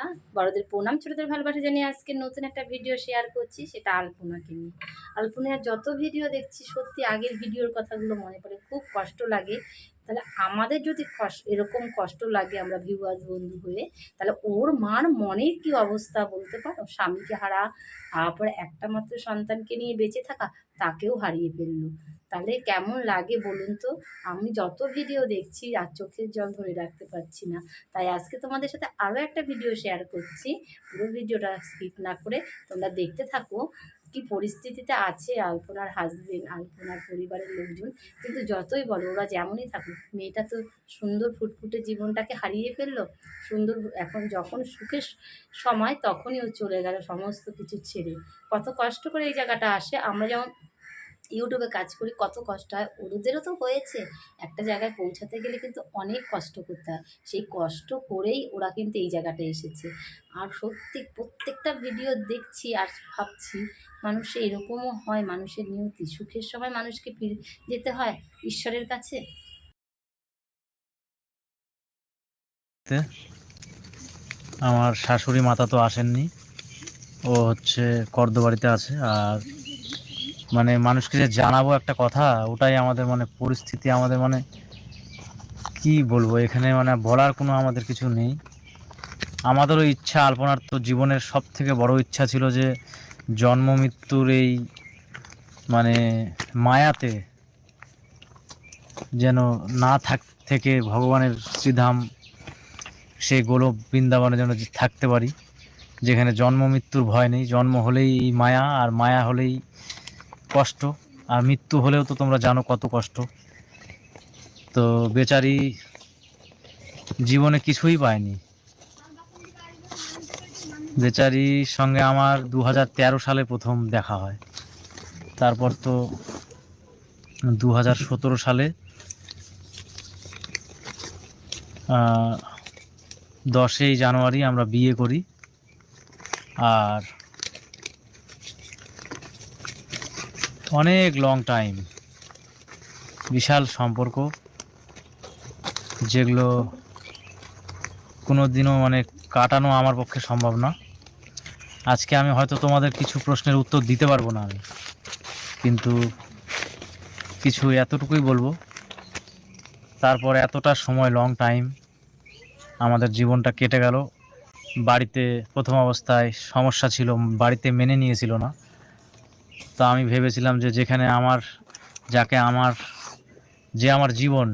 বন্ধুরা বড়দের প্রণাম, ছোটদের ভালোবাসা জানিয়ে আজকে নতুন একটা ভিডিও শেয়ার করছি, সেটা আলপনাকে নিয়ে। আলপনার যত ভিডিও দেখছি, সত্যি আগের ভিডিওর কথাগুলো মনে পড়ে, খুব কষ্ট লাগে। তাহলে আমাদের যদি এরকম কষ্ট লাগে আমরা ভিউয়ার্স বন্ধু হয়ে, তাহলে ওর মার মনের কি অবস্থা বলতে পারো? স্বামীকে হারা, তারপরে একটা মাত্র সন্তানকে নিয়ে বেঁচে থাকা, তাকেও হারিয়ে ফেলল। তাহলে কেমন লাগে বলুন তো? আমি যত ভিডিও দেখছি, আর চোখের জল ধরে রাখতে পারছি না। তাই আজকে তোমাদের সাথে আরও একটা ভিডিও শেয়ার করছি। পুরো ভিডিওটা স্কিপ না করে তোমরা দেখতে থাকো কি পরিস্থিতিতে আছে আলপনার হাজবেন্ড আলপনার পরিবারের লোকজন। কিন্তু যতই বলো, ওরা যেমনই থাকুক, মেয়েটা তো সুন্দর ফুটফুটে জীবনটাকে হারিয়ে ফেলল। সুন্দর এখন যখন সুখের সময়, তখনই ও চলে গেল সমস্ত কিছু ছেড়ে। কত কষ্ট করে এই জায়গাটা আসে। আমরা যেমন ইউটিউবে কাজ করি, কত কষ্ট হয়। ওদেরও তো হয়েছে। একটা জায়গায় পৌঁছাতে গেলে কিন্তু অনেক কষ্ট করতে হয়। সেই কষ্ট করেই ওরা কিন্তু এই জায়গাটা এসেছে। আর সত্যি প্রত্যেকটা ভিডিও দেখছি আর ভাবছি, মানুষে এরকমও হয়, মানুষের নিয়তি। সুখের সময় মানুষকে ফিরে যেতে হয় ঈশ্বরের কাছে। আমার শাশুড়ি মাতা তো আসেননি। ও হচ্ছে কর্দবাড়িতে আছে আর মানে মানুষকে যে জানাব একটা কথা, ওটাই আমাদের মানে পরিস্থিতি, আমাদের মানে কি বলব, এখানে মানে বলার কোনো আমাদের কিছু নেই। আমাদেরও ইচ্ছা, আলপনার তো জীবনের সব থেকে বড় ইচ্ছা ছিল যে জন্ম মৃত্যুর এই মানে মায়াতে যেন না থাক, থেকে ভগবানের শ্রীধাম সেই গোলক বৃন্দাবনে যেন থাকতে পারি, যেখানে জন্ম মৃত্যুর ভয় নেই। জন্ম হলেই মায়া, আর মায়া হলেই কষ্ট, আর মৃত্যু হলেও তো তোমরা জানো কত কষ্ট। তো বেচারি জীবনে কিছুই পায়নি। বেচারির সঙ্গে আমার দু হাজার তেরো সালে প্রথম দেখা হয়। তারপর তো দু হাজার সতেরো সালে দশই জানুয়ারি আমরা বিয়ে করি। আর অনেক লং টাইম বিশাল সম্পর্ক, যেগুলো কোনো দিনও মানে কাটানো আমার পক্ষে সম্ভব না। আজকে আমি হয়তো তোমাদের কিছু প্রশ্নের উত্তর দিতে পারব না আমি, কিন্তু কিছু এতটুকুই বলব। তারপর এতটা সময় লং টাইম আমাদের জীবনটা কেটে গেল। বাড়িতে প্রথম অবস্থায় সমস্যা ছিল, বাড়িতে মেনে নিয়েছিল না। তো আমি ভেবেছিলাম যে যেখানে আমার, যাকে আমার, যে আমার জীবন,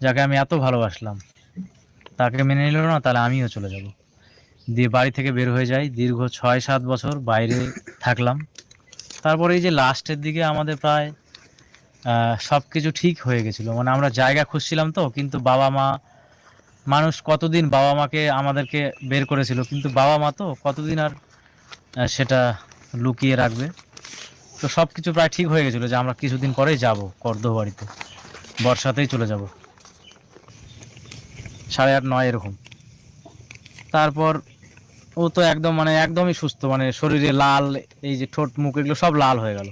যাকে আমি এত ভালোবাসলাম, তাকে মেনে নিল না, তাহলে আমিও চলে যাব। দিয়ে বাড়ি থেকে বের হয়ে যাই, দীর্ঘ ছয় সাত বছর বাইরে থাকলাম। তারপরে এই যে লাস্টের দিকে আমাদের প্রায় সব কিছু ঠিক হয়ে গেছিল। মানে আমরা জায়গা খুঁজছিলাম তো, কিন্তু বাবা মা, মানুষ কতদিন বাবা মাকে আমাদেরকে বের করেছিল, কিন্তু বাবা মা তো কতদিন আর সেটা লুকিয়ে রাখবে। তো সব কিছু প্রায় ঠিক হয়ে গেছিল যে আমরা কিছুদিন পরেই যাব কর্দ বাড়িতে বর্ষাতেই চলে যাব। সাড়ে আট, নয় এরকম। তারপর ও তো একদম মানে একদমই সুস্থ মানে শরীরে লাল, এই যে ঠোঁট, মুখ এগুলো সব লাল হয়ে গেল।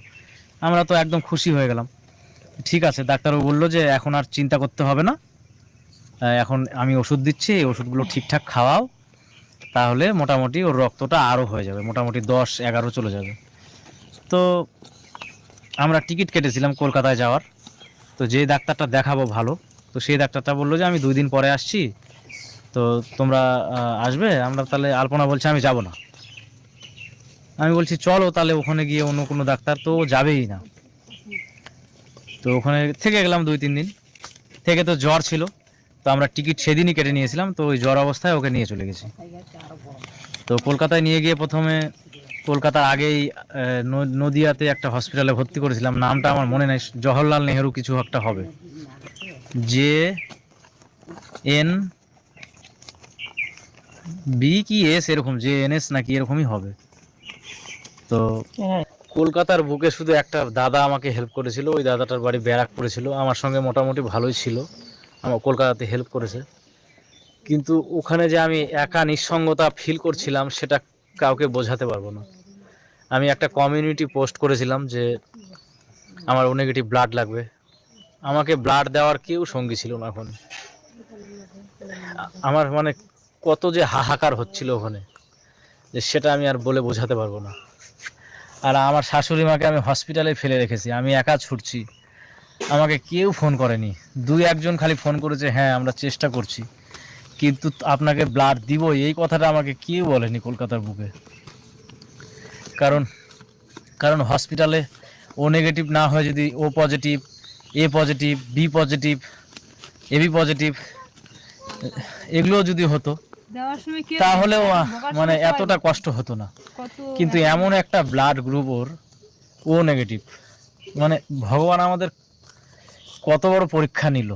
আমরা তো একদম খুশি হয়ে গেলাম। ঠিক আছে, ডাক্তারবাবু বলল যে এখন আর চিন্তা করতে হবে না। এখন আমি ওষুধ দিচ্ছি, এই ওষুধগুলো ঠিকঠাক খাওয়াও। তাহলে মোটামুটি ওর রক্তটা আরও হয়ে যাবে, মোটামুটি দশ এগারো চলে যাবে। তো আমরা টিকিট কেটেছিলাম কলকাতায় যাওয়ার, তো যে ডাক্তারটা দেখাবো ভালো, তো সেই ডাক্তারটা বলল যে, আমি দুই দিন পরে আসছি, তো তোমরা আসবে, আমরা তাহলে আলপনা বলছে, আমি যাব না। আমি বলছি, চলো তাহলে ওখানে গিয়ে অন্য কোনো ডাক্তার তো যাবেই না। তো ওখানে থেকে গেলাম দুই তিন দিন, থেকে তো জ্বর ছিল তো আমরা টিকিট সেদিনই কেটে নিয়েছিলাম, তো ওই জ্বর অবস্থায় ওকে নিয়ে চলে গেছি। তো কলকাতায় নিয়ে গিয়ে প্রথমে কলকাতার আগেই নদিয়াতে একটা হসপিটালে ভর্তি করেছিলাম। নামটা আমার মনে নাই, জওহরলাল নেহেরু কিছু একটা হবে। জে এন বি কি এস এরকম, জে এন এস নাকি এরকমই হবে। তো কলকাতার বুকে শুধু একটা দাদা আমাকে হেল্প করেছিল, ওই দাদাটার বাড়ি ব্যারাক ছিল। আমার সঙ্গে মোটামুটি ভালোই ছিল। আমার কলকাতাতে হেল্প করেছে। কিন্তু ওখানে যে আমি একা নিঃসঙ্গতা ফিল করছিলাম, সেটা কাউকে বোঝাতে পারব না। আমি একটা কমিউনিটি পোস্ট করেছিলাম যে আমার ও নেগেটিভ ব্লাড লাগবে। আমাকে ব্লাড দেওয়ার কেউ সঙ্গী ছিল না এখন আমার মানে কত যে হাহাকার হচ্ছিল ওখানে, যে সেটা আমি আর বলে বোঝাতে পারব না। আর আমার শাশুড়ি মাকে আমি হসপিটালে ফেলে রেখেছি। আমি একা ছুটছি। আমাকে কেউ ফোন করেনি। দুই একজন খালি ফোন করেছে হ্যাঁ আমরা চেষ্টা করছি। কিন্তু আপনাকে ব্লাড দিব এই কথাটা আমাকে কেউ বলেনি কলকাতার বুকে। কারণ কারণ হসপিটালে ও নেগেটিভ না হয় যদি O positive A positive B positive AB positive এগুলো যদি হতো তাহলেও মানে এতটা কষ্ট হতো না। কিন্তু এমন একটা ব্লাড গ্রুপ ওর ও নেগেটিভ মানে ভগবান আমাদের কত বড় পরীক্ষা নিল।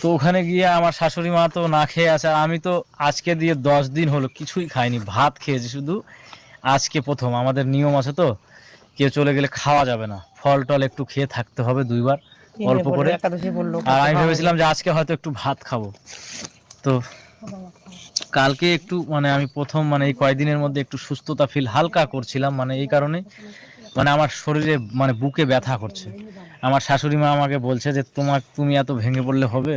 তো ওখানে গিয়ে আমার শাশুড়ি মা তো না খেয়ে আছে আর আমি তো আজকে দিয়ে দশ দিন হলো কিছুই খাইনি ভাত খেয়েছি শুধু। আজকে প্রথম আমাদের নিয়ম আছে তো কেউ চলে গেলে খাওয়া যাবে না ফল টল একটু খেয়ে থাকতে হবে দুইবার অল্প করে। আর আমি ভেবেছিলাম যে আজকে হয়তো একটু ভাত খাব। তো কালকে একটু মানে আমি প্রথম মানে এই কয়েকদিনের মধ্যে একটু সুস্থতা ফিল হালকা করছিলাম মানে এই কারণে মানে আমার শরীরে মানে বুকে ব্যথা করছে। আমার শাশুড়ি মা আমাকে বলছে যে তোমার তুমি এত ভেঙে পড়লে হবে?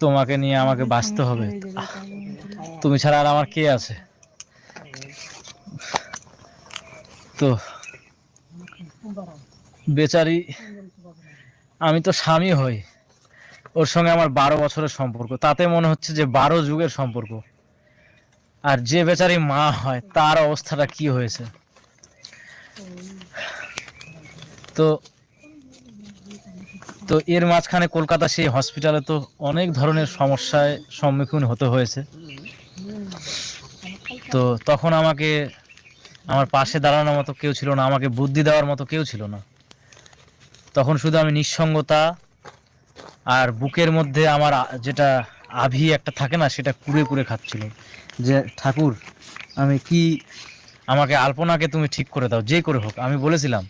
তোমাকে নিয়ে আমাকে বাঁচতে হবে। তুমি ছাড়া আর আমার কে আছে? তো বেচারি, আমি তো স্বামী হই। ওর সঙ্গে আমার বারো বছরের সম্পর্ক। তাতে মনে হচ্ছে যে বারো যুগের সম্পর্ক। আর যে বেচারি মা হয়, তার অবস্থাটা কি হয়েছে? তো তো এর মাঝখানে কলকাতা সেই হসপিটালে তো অনেক ধরনের সমস্যায় সম্মুখীন হতে হয়েছে। তো তখন আমাকে, আমার পাশে দাঁড়ানোর মতো কেউ ছিল না, আমাকে বুদ্ধি দেওয়ার মতো কেউ ছিল না। তখন শুধু আমি নিঃসঙ্গতা আর বুকের মধ্যে আমার যেটা আভি একটা থাকে না, সেটা কুড়ে কুড়ে খাচ্ছিল। যে, ঠাকুর, আমি কি, আমাকে আলপনাকে তুমি ঠিক করে দাও, যে করে হোক। আমি বলেছিলাম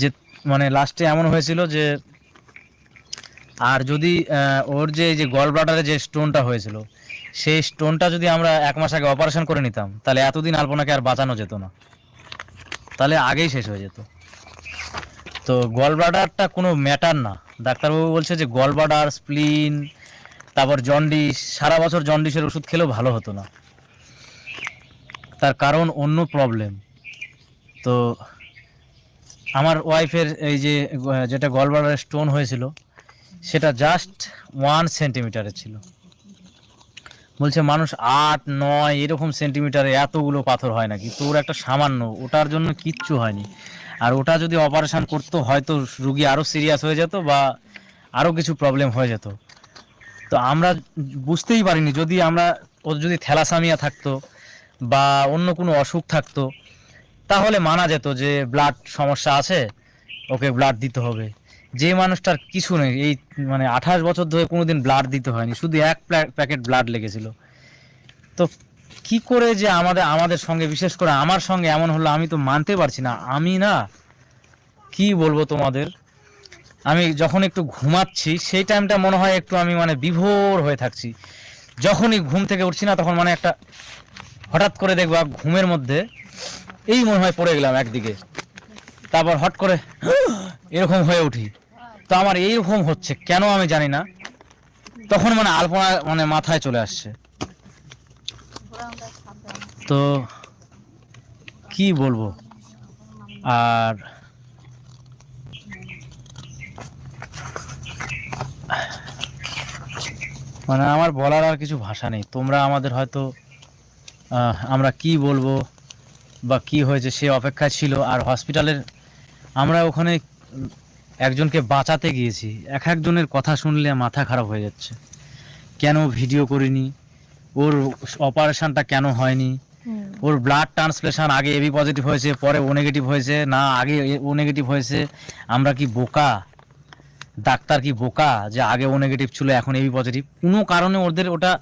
যে মানে লাস্টে এমন হয়েছিল যে আর যদি ওর যে যে গল ব্লাডারে যে স্টোনটা হয়েছিল, সেই স্টোনটা যদি আমরা এক মাস আগে অপারেশন করে নিতাম, তাহলে এতদিন আলপনাকে আর বাঁচানো যেত না। তাহলে আগেই শেষ হয়ে যেত। তো গল ব্লাডারটা কোনো ম্যাটার না। ডাক্তারবাবু বলছে যে গল ব্লাডার স্প্লিন তারপর জন্ডিস সারা বছর জন্ডিসের ওষুধ খেলেও ভালো হতো না। তার কারণ অন্য প্রবলেম তো আমার ওয়াইফের এই যে যেটা গল ব্লাডারের স্টোন হয়েছিল সেটা জাস্ট ওয়ান সেন্টিমিটারে ছিল। বলছে, মানুষ আট, নয় এরকম সেন্টিমিটারে এতগুলো পাথর হয় নাকি? তো ওর একটা সামান্য, ওটার জন্য কিচ্ছু হয়নি। আর ওটা যদি অপারেশন করতো, হয়তো রুগী আরও সিরিয়াস হয়ে যেত বা আরও কিছু প্রবলেম হয়ে যেত। তো আমরা বুঝতেই পারিনি, যদি আমরা ওর যদি থ্যালাসামিয়া থাকতো বা অন্য কোনো অসুখ থাকতো, তাহলে মানা যেত যে ব্লাড সমস্যা আছে, ওকে ব্লাড দিতে হবে। যে মানুষটার কিছু নেই, এই মানে আঠাশ বছর ধরে কোনোদিন ব্লাড দিতে হয়নি, শুধু এক প্যাকেট ব্লাড লেগেছিল। তো কি করে যে আমাদের আমাদের সঙ্গে, বিশেষ করে আমার সঙ্গে এমন হলো আমি তো মানতে পারছি না, আমি না কি বলব তোমাদের? আমি যখন একটু ঘুমাচ্ছি, সেই টাইমটা মনে হয় একটু আমি মানে বিভোর হয়ে থাকছি। যখনই ঘুম থেকে উঠছি না, তখন মানে একটা হঠাৎ করে দেখবা ঘুমের মধ্যে এই মনে হয় পড়ে গেলাম একদিকে। তারপর হট করে এরকম হয়ে উঠি। তো আমার এইরকম হচ্ছে, কেন আমি জানি না। তখন মানে আলপনা মানে মাথায় চলে আসছে। তো কি বলব? আর মানে আমার বলার আর কিছু ভাষা নেই। তোমরা আমাদের হয়তো আমরা কি বলব বা কি হয়েছে সে অপেক্ষা ছিল। আর হসপিটালের আমরা ওখানে একজনকে বাঁচাতে গিয়েছি। এক একজনের কথা শুনলে মাথা খারাপ হয়ে যাচ্ছে। কেন ভিডিও করিনি? ওর অপারেশনটা কেন হয়নি? ওর ব্লাড ট্রান্সপ্লেশন আগে এবি পজিটিভ হয়েছে পরে ও নেগেটিভ হয়েছে না আগে ও নেগেটিভ হয়েছে। আমরা কি বোকা? ডাক্তার কি বোকা যে আগে ও নেগেটিভ ছিল এখন এবি পজিটিভ? কোনো কারণে ওদের ওটা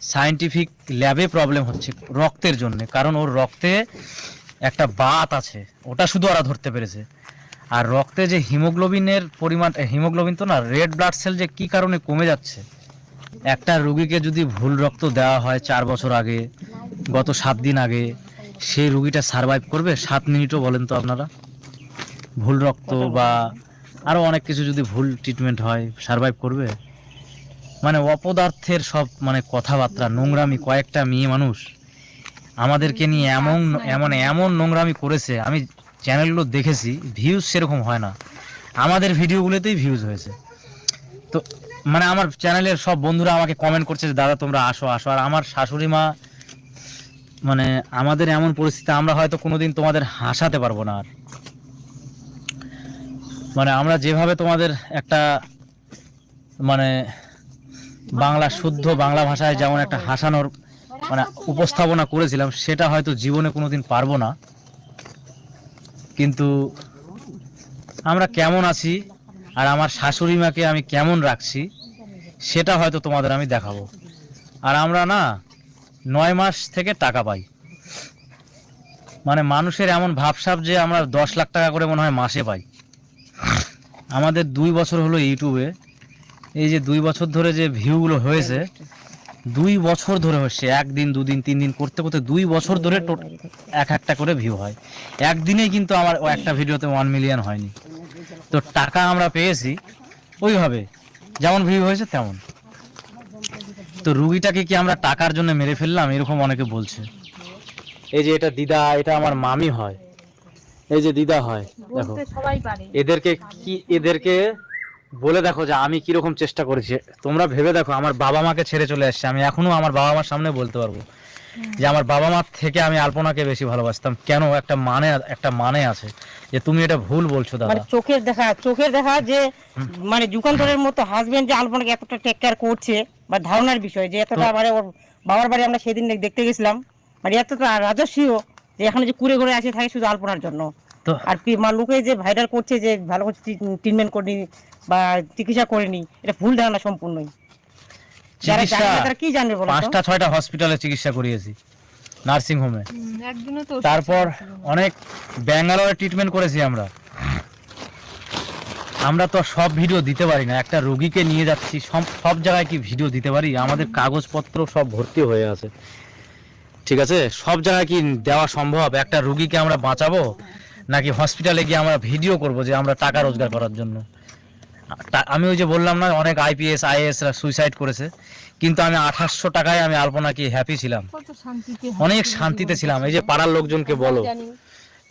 সায়েন্টিফিক ল্যাবে প্রবলেম হচ্ছে রক্তের জন্য কারণ ওর রক্তে একটা বাত আছে। ওটা শুধু ওরা ধরতে পেরেছে। আর রক্তে যে হিমোগ্লোবিনের পরিমাণ হিমোগ্লোবিন তো না রেড ব্লাড সেল যে কি কারণে কমে যাচ্ছে? একটা রুগীকে যদি ভুল রক্ত দেওয়া হয় চার বছর আগে, গত সাত দিন আগে, সেই রুগীটা সারভাইভ করবে? সাত মিনিটও বলেন তো আপনারা? ভুল রক্ত বা আরও অনেক কিছু যদি ভুল ট্রিটমেন্ট হয় সারভাইভ করবে? মানে অপদার্থের সব মানে কথাবার্তা, নোংরামি, কয়েকটা মেয়ে মানুষ আমাদেরকে নিয়ে এমন এমন এমন নোংরামি করেছে। আমি চ্যানেলগুলো দেখেছি ভিউজ সেরকম হয় না। আমাদের ভিডিওগুলোতেই ভিউজ হয়েছে। তো মানে আমার চ্যানেলের সব বন্ধুরা আমাকে কমেন্ট করছে যে, দাদা, তোমরা আসো আসো। আর আমার শাশুড়ি মা মানে আমাদের এমন পরিস্থিতি, আমরা হয়তো কোনোদিন তোমাদের হাসাতে পারব না আর। মানে আমরা যেভাবে তোমাদের একটা মানে বাংলা শুদ্ধ বাংলা ভাষায় যেমন একটা হাসানোর মানে উপস্থাপনা করেছিলাম, সেটা হয়তো জীবনে কোনোদিন পারব না। কিন্তু আমরা কেমন আছি আর আমার শাশুড়ি মাকে আমি কেমন রাখছি, সেটা হয়তো তোমাদের আমি দেখাবো। আর আমরা না নয় মাস থেকে টাকা পাই। মানে মানুষের এমন ভাবসাব যে আমরা দশ লাখ টাকা করে মনে হয় মাসে পাই। আমাদের দুই বছর হলো ইউটিউবে। এই যে দুই বছর ধরে যে ভিউগুলো হয়েছে দুই বছর ধরে হচ্ছে একদিন দুদিন তিন দিন করতে করতে দুই বছর ধরে এক একটা করে ভিউ হয়। একদিনেই কিন্তু আমার একটা ভিডিওতে ওয়ান মিলিয়ন হয়নি। তো টাকা আমরা পেয়েছি ওইভাবে। যেমন ভিউ হয়েছে তেমন। তো রুগীটাকে কি আমরা টাকার জন্য মেরে ফেললাম? এরকম অনেকে বলছে। এই যে এটা দিদা এটা আমার মামি হয়। এই যে দিদা হয় দেখো। এদেরকে কি এদেরকে বলে দেখো যে আমি কীরকম চেষ্টা করেছি। তোমরা ভেবে দেখো আমার বাবা মাকে ছেড়ে চলে আসছে। আমি এখনও আমার বাবা মার সামনে বলতে পারব যে আমার বাবা মার থেকে আমি আলপনাকে বেশি ভালোবাসতাম। কেন? একটা মানে একটা মানে আছে যে তুমি এটা ভুল বলছো দাদা। মানে চোখের দেখা চোখের দেখা যে মানে যুগান্তরের মতো হাজবেন্ড যে আলপনাকে এতটা টেক কেয়ার করছে বা ধারণার বিষয় যে এতটা মানে ওর বাবার বাড়ি আমরা সেদিন দেখতে গেছিলাম। মানে এতটা রাজস্বীয় যে এখানে যে কুড়ে ঘুরে আসে থাকে শুধু আলপনার জন্য। তো আর লোকে যে ভাইরাল করছে যে ভালো করে ট্রিটমেন্ট করেনি বা চিকিৎসা করেনি এটা ভুল ধারণা সম্পূর্ণই। যারা কি জানবে বলো? পাঁচটা ছয়টা হসপিটালে চিকিৎসা করিয়েছি নার্সিং হোমে তারপর অনেক ব্যাঙ্গালোরে ট্রিটমেন্ট করেছি আমরা। আমরা তো সব ভিডিও দিতে পারি না একটা রোগীকে নিয়ে যাচ্ছি সব সব জায়গায় কি ভিডিও দিতে পারি? আমাদের কাগজপত্র সব ভর্তি হয়ে আছে। ঠিক আছে? সব জায়গায় কি দেওয়া সম্ভব? একটা রুগীকে আমরা বাঁচাবো? নাকি হসপিটালে গিয়ে আমরা ভিডিও করব যে আমরা টাকা রোজগার করার জন্য? আমি ওই যে বললাম না অনেক আইপিএস আইএসরা সুইসাইড করেছে। কিন্তু আমি আঠাশশো টাকায় আমি আলপনা কি হ্যাপি ছিলাম? অনেক শান্তিতে ছিলাম। এই যে পাড়ার লোকজনকে বলো।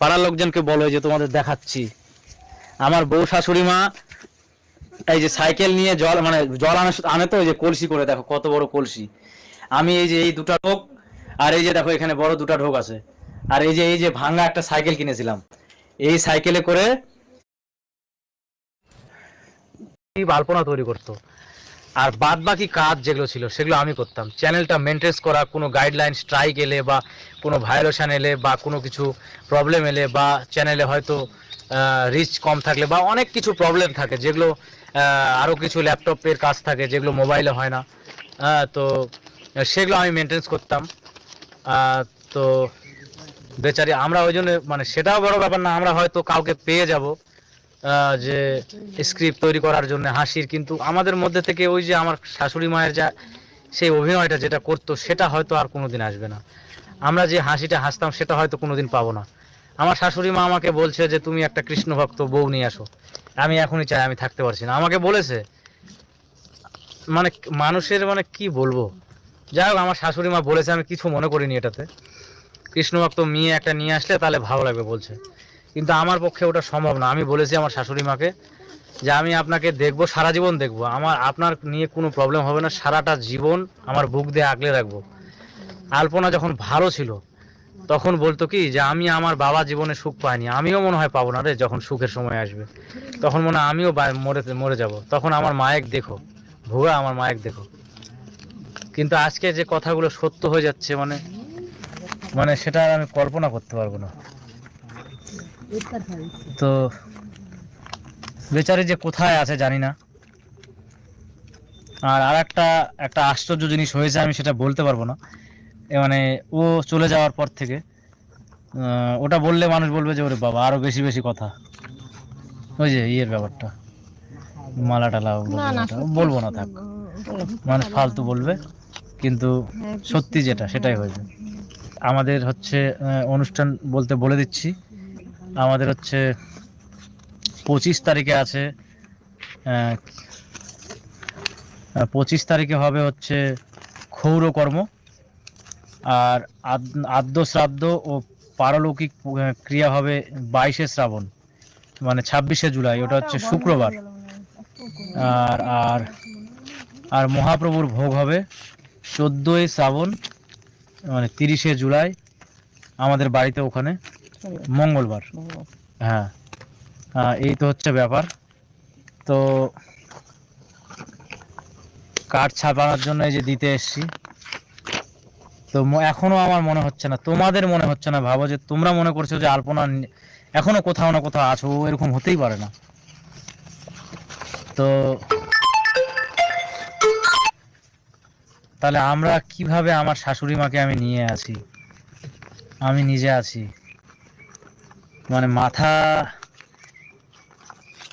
পাড়ার লোকজনকে বলো যে তোমাদের দেখাচ্ছি। আমার বউ শাশুড়ি মা এই যে সাইকেল নিয়ে জল মানে জল আনে আনে তো ওই যে কলসি করে দেখো কত বড় কলসি। আমি এই যে এই দুটা ঢোক আর এই যে দেখো এখানে বড় দুটা ঢোক আছে। আর এই যে এই যে ভাঙা একটা সাইকেল কিনেছিলাম। এই সাইকেলে করে আলপনা তৈরি করতো। আর বাদ বাকি কাজ যেগুলো ছিল, সেগুলো আমি করতাম। চ্যানেলটা মেনটেন্স করা, কোনো গাইডলাইন স্ট্রাইক এলে বা কোনো ভায়োলেশন এলে বা কোনো কিছু প্রবলেম এলে বা চ্যানেলে হয়তো রিচ কম থাকলে বা অনেক কিছু প্রবলেম থাকে, যেগুলো আরও কিছু ল্যাপটপের কাজ থাকে, যেগুলো মোবাইলে হয় না। তো সেগুলো আমি মেনটেন্স করতাম। তো বেচারি, আমরা ওই জন্য মানে সেটাও বড় ব্যাপার না, আমরা হয়তো কাউকে পেয়ে যাব যে স্ক্রিপ্ট তৈরি করার জন্য হাসির, কিন্তু আমাদের মধ্যে থেকে ওই যে আমার শাশুড়ি মায়ের যা সেই অভিনয়টা যেটা করতো, সেটা হয়তো আর কোনোদিন আসবে না। আমরা যে হাসিটা হাসতাম, সেটা হয়তো কোনোদিন পাবো না। আমার শাশুড়ি মা আমাকে বলছে যে, তুমি একটা কৃষ্ণ ভক্ত বউ নিয়ে আসো। আমি এখনই চাই, আমি থাকতে পারছি না। আমাকে বলেছে মানে মানুষের মানে কি বলব? যাই হোক, আমার শাশুড়ি মা বলেছে, আমি কিছু মনে করিনি এটাতে। কৃষ্ণ ভক্ত মেয়ে একটা নিয়ে আসলে তাহলে ভালো লাগবে বলছে। কিন্তু আমার পক্ষে ওটা সম্ভব না। আমি বলেছি আমার শাশুড়ি মাকে যে আমি আপনাকে দেখব, সারা জীবন দেখব। আমার, আপনার নিয়ে কোনো প্রবলেম হবে না। সারাটা জীবন আমার বুক দিয়ে আগলে রাখব। আলপনা যখন ভালো ছিল, তখন বলতো কি যে আমি আমার বাবা জীবনে সুখ পাইনি। আমিও মনে হয় পাবো না রে যখন সুখের সময় আসবে। তখন মনে হয় আমিও মরে মরে যাব। তখন আমার মায়ের দেখো। ভুয়া আমার মায়ের দেখো। কিন্তু আজকে যে কথাগুলো সত্য হয়ে যাচ্ছে মানে মানে সেটা আর আমি কল্পনা করতে পারব না। তো বেচারি যে কোথায় আছে জানি না। আর আর একটা একটা আশ্চর্য জিনিস হয়েছে আমি সেটা বলতে পারব না। এ মানে ও চলে যাওয়ার পর থেকে ওটা বললে মানুষ বলবে যে ওরে বাবা আরও বেশি বেশি কথা। ওই যে ইয়ের ব্যাপারটা মালা টালা বলব না থাক। মানুষ ফালতু বলবে কিন্তু সত্যি যেটা সেটাই হয়েছে। আমাদের হচ্ছে অনুষ্ঠান বলতে বলে দিচ্ছি। আমাদের হচ্ছে পঁচিশ তারিখে আছে পঁচিশ তারিখে হবে হচ্ছে ক্ষৌরকর্ম। আর আদ- আদ্য শ্রাদ্ধ ও পারলৌকিক ক্রিয়া হবে বাইশে শ্রাবণ মানে ছাব্বিশে জুলাই ওটা হচ্ছে শুক্রবার। আর আর আর মহাপ্রভুর ভোগ হবে চোদ্দোই শ্রাবণ মানে তিরিশে জুলাই আমাদের বাড়িতে ওখানে মঙ্গলবার। হ্যাঁ। এই তো হচ্ছে ব্যাপার। তো কার্ড ছাপানোর জন্য এই যে দিতে এসছি। তো এখনও আমার মনে হচ্ছে না। তোমাদের মনে হচ্ছে না, ভাবো যে তোমরা মনে করছ যে আলপনা এখনও কোথাও না কোথাও আছো, এরকম হতেই পারে না। তো তাহলে আমরা কীভাবে আমার শাশুড়ি মাকে আমি নিয়ে আছি? আমি নিজে আছি। মানে মাথা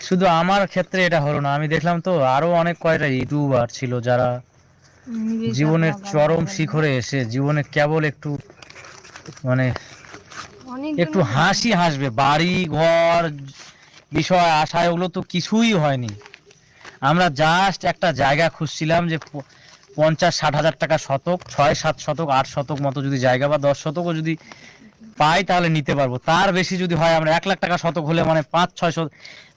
শুধু আমার ক্ষেত্রে এটা হলো না। আমি দেখলাম তো আরও অনেক কয়টা ইউটিউবার ছিল যারা জীবনের চরম শিখরে এসে জীবনে কেবল একটু মানে একটু হাসি হাসবে। বাড়ি ঘর বিষয় আশায় ওগুলো তো কিছুই হয়নি। আমরা জাস্ট একটা জায়গা খুঁজছিলাম যে পঞ্চাশ, ষাট হাজার টাকা শতক, ছয়, সাত শতক, আট শতক মতো যদি জায়গা বা দশ শতকও যদি পাই তাহলে নিতে পারব। তার বেশি যদি হয়, আমরা এক লাখ টাকা শতক হলে মানে পাঁচ, ছয়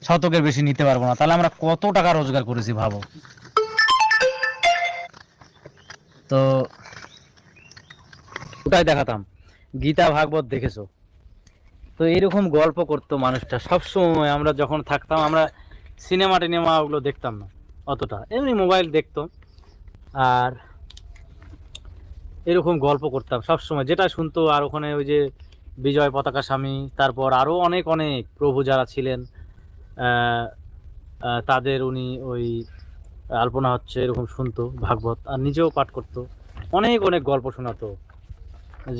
শতকের বেশি নিতে পারব না। তাহলে আমরা কত টাকা রোজগার করেছি ভাবো? তো ওটাই দেখাতাম? গীতা ভাগবত দেখেছ? তো এরকম গল্প করতো মানুষটা। সবসময় আমরা যখন থাকতাম, আমরা সিনেমা টিনেমা ওগুলো দেখতাম না, অতটা। এমনি মোবাইল দেখতো। আর এরকম গল্প করতাম সব সময় যেটা শুনতো আর ওখানে ওই যে বিজয় পতাকা স্বামী, তারপর আরও অনেক অনেক প্রভু যারা ছিলেন তাদের উনি ওই আলপনা হচ্ছে এরকম শুনতো, ভাগবত, আর নিজেও পাঠ করতো। অনেক অনেক গল্প শোনাতো।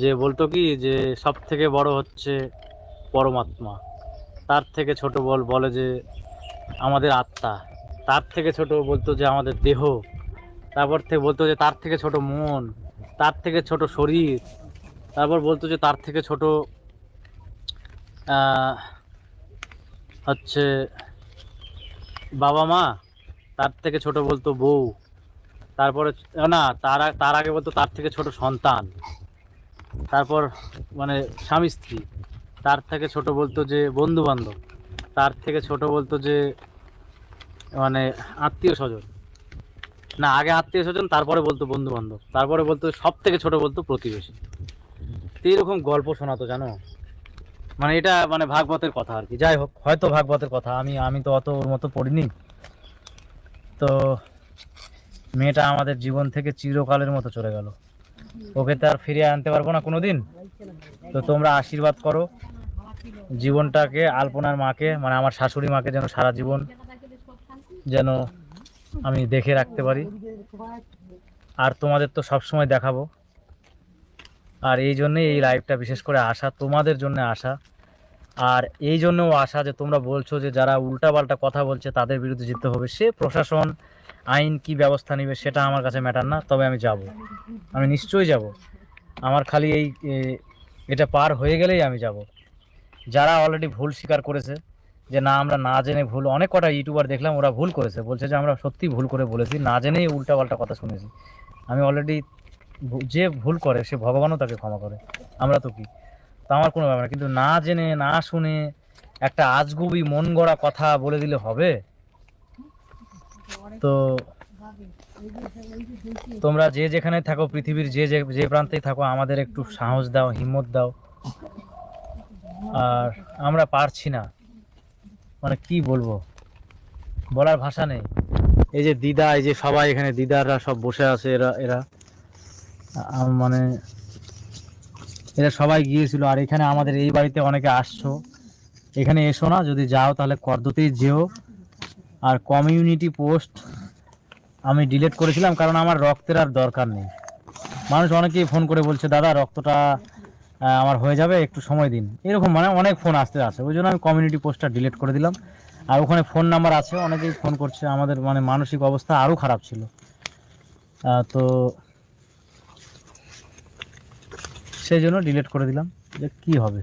যে বলতো কি যে সব থেকে বড় হচ্ছে পরমাত্মা। তার থেকে ছোট বল বলে যে আমাদের আত্মা। তার থেকে ছোট বলতো যে আমাদের দেহ। তারপর থেকে বলতো যে তার থেকে ছোট মন, তার থেকে ছোট শরীর, তারপর বলতো যে তার থেকে ছোট হচ্ছে বাবা মা, তার থেকে ছোট বলতো বউ, তারপরে, না, তার তার আগে বলতো তার থেকে ছোট সন্তান, তারপর মানে স্বামী স্ত্রী, তার থেকে ছোট বলতো যে বন্ধু বান্ধব, তার থেকে ছোট বলতো যে মানে আত্মীয় স্বজন। না, আগে আত্মীয় স্বজন, তারপরে বলতো বন্ধু বান্ধব তারপরে বলতো সব থেকে ছোট বলতো প্রতিবেশী। তো এরকম গল্প শোনাতো, জানো? মানে এটা মানে ভাগবতের কথা আর কি। যাই হোক, হয়তো ভাগবতের কথা। আমি আমি তো অত ওর মতো পড়িনি। তো মেয়েটা আমাদের জীবন থেকে চিরকালের মতো চলে গেল। ওকে তো আর ফিরিয়ে আনতে পারব না কোনোদিন। তো তোমরা আশীর্বাদ করো। জীবনটাকে আলপনার মাকে মানে আমার শাশুড়ি মাকে যেন সারা জীবন যেন আমি দেখে রাখতে পারি। আর তোমাদের তো সব সময় দেখাবো। আর এই জন্যই এই লাইভটা বিশেষ করে আসা তোমাদের জন্য আসা আর এই জন্যও আসা যে তোমরা বলছো যে যারা উল্টাপাল্টা কথা বলছে তাদের বিরুদ্ধে যেতে হবে। সে প্রশাসন, আইন কি ব্যবস্থা নেবে সেটা আমার কাছে ম্যাটার না, তবে আমি যাব। আমি নিশ্চয়ই যাব। আমার খালি এই এটা পার হয়ে গেলেই আমি যাব। যারা অলরেডি ভুল স্বীকার করেছে যে না, আমরা না জেনে ভুল, অনেক কটা ইউটিউবার দেখলাম, ওরা ভুল করেছে। বলছে যে, আমরা সত্যি ভুল করে বলেছি, না জেনেই উল্টাপাল্টা কথা শুনেছি। আমি অলরেডি যে ভুল করে, সে ভগবানও তাকে ক্ষমা করে। আমরা তো কি? তো আমার কোনো ব্যাপার না, কিন্তু না জেনে, না শুনে একটা আজগুবি মন গড়া কথা বলে দিলে হবে? তো তোমরা যে যেখানে থাকো, পৃথিবীর যে যে প্রান্তেই থাকো, আমাদের একটু সাহস দাও, হিম্মত দাও। আর আমরা পারছি না। মানে কি বলব? বলার ভাষা নেই। এই যে দিদা, এই যে সবাই এখানে দিদাররা সব বসে আছে, এরা এরা। মানে এরা সবাই গিয়েছিল। আর এখানে আমাদের এই বাড়িতে অনেকে আসছো। এখানে এসো না, যদি যাও তাহলে কর্দতেই যেও। আর কমিউনিটি পোস্ট আমি ডিলিট করেছিলাম কারণ আমার রক্তের আর দরকার নেই। মানুষ অনেকেই ফোন করে বলছে, দাদা, রক্তটা আমার হয়ে যাবে, একটু সময় দিন। এরকম মানে অনেক ফোন আসতে আসে, ওই জন্য আমি কমিউনিটি পোস্টটা ডিলিট করে দিলাম। আর ওখানে ফোন নাম্বার আছে, অনেকেই ফোন করছে, আমাদের মানে মানসিক অবস্থা আরও খারাপ ছিল। তো সেই জন্য ডিলিট করে দিলাম, যে কী হবে।